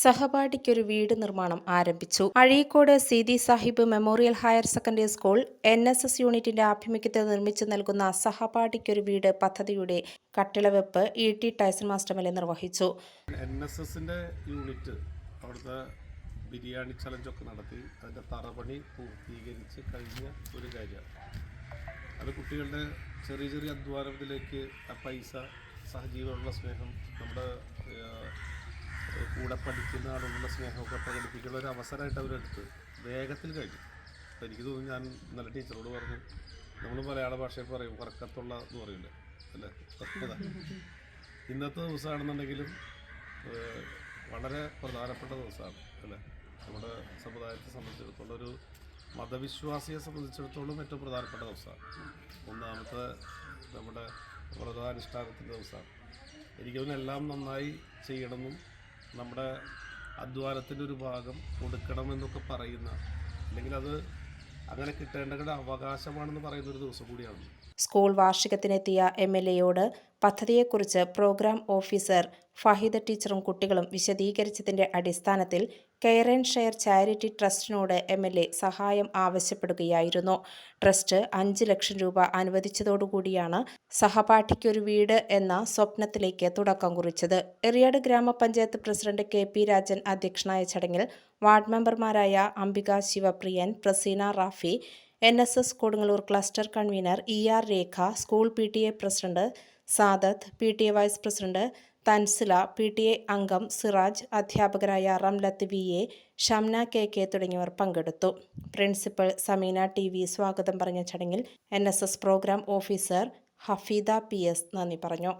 സഹപാഠിക്കൊരു വീട് നിർമ്മാണം ആരംഭിച്ചു. Azhikode Seethi Sahib memorial higher secondary school N. S. S യൂണിറ്റിന്റെ ആഭിമുഖ്യത്തിൽ നിർമ്മിച്ചു നൽകുന്ന സഹപാഠിക്കൊരു വീട് പദ്ധതിയുടെ കട്ടിളവെപ്പ് ഇ. ടി. ടൈസൺ മാസ്റ്റർ മേലെ നിർവഹിച്ചു. എൻ. എസ്. എസിന്റെ യൂണിറ്റ് അവിടുത്തെ ബിരിയാണി ചലഞ്ചൊക്കെ നടത്തി. അതിന്റെ തറപണി പൂർത്തീകരിച്ച് കഴിഞ്ഞ ഒരു കാര്യമാണ് അത് കുട്ടികളുടെ ചെറിയ ചെറിയ അധ്വാനത്തിലേക്ക് ആ പൈസ സഹജീവനുള്ള സ്നേഹം നമ്മുടെ കൂടെ പഠിക്കുന്ന ആളുകളുടെ സ്നേഹമൊക്കെ പ്രകടിപ്പിക്കുന്ന ഒരു അവസരമായിട്ട് അവരെടുത്ത് വേഗത്തിൽ കഴിഞ്ഞു. അപ്പോൾ എനിക്ക് തോന്നുന്നു ഞാൻ നല്ല ടീച്ചറോട് പറഞ്ഞു നമ്മൾ മലയാള ഭാഷയിൽ പറയും വർക്കത്തുള്ള എന്ന് പറയില്ലേ അല്ലേ? സത്യത ഇന്നത്തെ ദിവസമാണെന്നുണ്ടെങ്കിലും വളരെ പ്രധാനപ്പെട്ട ദിവസമാണ്. അല്ലേ? നമ്മുടെ സമുദായത്തെ സംബന്ധിച്ചിടത്തോളം ഒരു മതവിശ്വാസിയെ സംബന്ധിച്ചിടത്തോളം ഏറ്റവും പ്രധാനപ്പെട്ട ദിവസമാണ്. ഒന്നാമത്തെ നമ്മുടെ വ്രതാനുഷ്ഠാനത്തിന്റെ ദിവസമാണ്. എനിക്കതിനെല്ലാം നന്നായി ചെയ്യണമെന്നും നമ്മുടെ അധ്വാനത്തിന്റെ ഒരു ഭാഗം കൊടുക്കണമെന്നൊക്കെ പറയുന്ന അല്ലെങ്കിൽ അത് അങ്ങനെ കിട്ടേണ്ടവരുടെ അവകാശമാണെന്ന് പറയുന്ന ഒരു ദിവസം കൂടിയാണ്. സ്കൂൾ വാർഷികത്തിനെത്തിയ എം എൽ എയോട് പദ്ധതിയെക്കുറിച്ച് പ്രോഗ്രാം ഓഫീസർ ഫഹിദ ടീച്ചറും കുട്ടികളും വിശദീകരിച്ചതിന്റെ അടിസ്ഥാനത്തിൽ കെയർ ആൻഡ് ഷെയർ ചാരിറ്റി ട്രസ്റ്റിനോട് എം എൽ എ സഹായം ആവശ്യപ്പെടുകയായിരുന്നു. ട്രസ്റ്റ് അഞ്ച് ലക്ഷം രൂപ അനുവദിച്ചതോടുകൂടിയാണ് സഹപാഠിക്കൊരു വീട് എന്ന സ്വപ്നത്തിലേക്ക് തുടക്കം കുറിച്ചത്. എറിയാട് ഗ്രാമപഞ്ചായത്ത് പ്രസിഡന്റ് കെ പി രാജൻ അധ്യക്ഷനായ ചടങ്ങിൽ വാർഡ് മെമ്പർമാരായ Ambika Sivapriyan Praseena Rafi N S S Kodungallur cluster convener E R Rekha school P T A president Sadath P T A vice president Thansila P T A അംഗം സിറാജ് അധ്യാപകരായ Ramlath V A Shamna K K തുടങ്ങിയവർ പങ്കെടുത്തു. Principal Sameena T V സ്വാഗതം പറഞ്ഞ ചടങ്ങിൽ N S S programme officer Hafeeda P S നന്ദി പറഞ്ഞു.